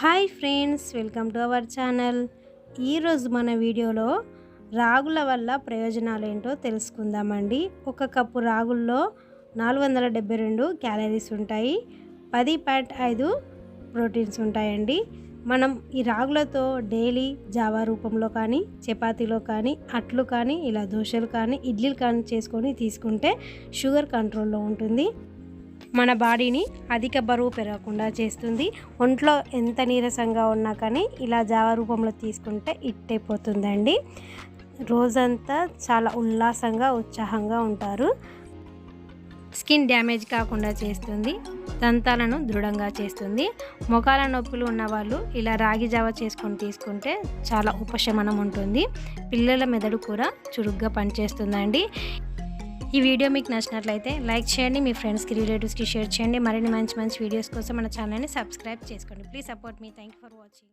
Hi friends welcome to our channel. ఈరోజు మన వీడియోలో రాగుల వల్ల ప్రయోజనాలు ఏంటో తెలుసుకుందామండి. ఒక కప్పు రాగుల్లో నాలుగు వందల డెబ్బై రెండు క్యాలరీస్ ఉంటాయి. పది పాయింట్ ఐదు ప్రోటీన్స్ ఉంటాయండి. మనం ఈ రాగులతో డైలీ జావా రూపంలో కానీ చపాతీలో కానీ అట్లు కానీ ఇలా దోశలు కానీ ఇడ్లీలు కానీ చేసుకొని తీసుకుంటే షుగర్ కంట్రోల్లో ఉంటుంది. మన బాడీని అధిక బరువు పెరగకుండా చేస్తుంది. ఒంట్లో ఎంత నీరసంగా ఉన్నా కానీ ఇలా జావ రూపంలో తీసుకుంటే ఇట్టయిపోతుందండి రోజంతా చాలా ఉల్లాసంగా ఉత్సాహంగా ఉంటారు. స్కిన్ డ్యామేజ్ కాకుండా చేస్తుంది. దంతాలను దృఢంగా చేస్తుంది. ముఖాల నొప్పులు ఉన్న వాళ్ళు ఇలా రాగి జావ చేసుకొని తీసుకుంటే చాలా ఉపశమనం ఉంటుంది. పిల్లల మెదడు కూడా చురుగ్గా పనిచేస్తుందండి. ఈ వీడియో మీకు నచ్చినట్లయితే లైక్ చేయండి మీ ఫ్రెండ్స్కి రిలేటివ్స్కి షేర్ చేయండి. మరిన్ని మంచి మంచి వీడియోస్ కోసం మన ఛానల్ని సబ్స్క్రైబ్ చేసుకోండి. ప్లీజ్ సపోర్ట్ మీ థ్యాంక్ యూ ఫర్ వాచింగ్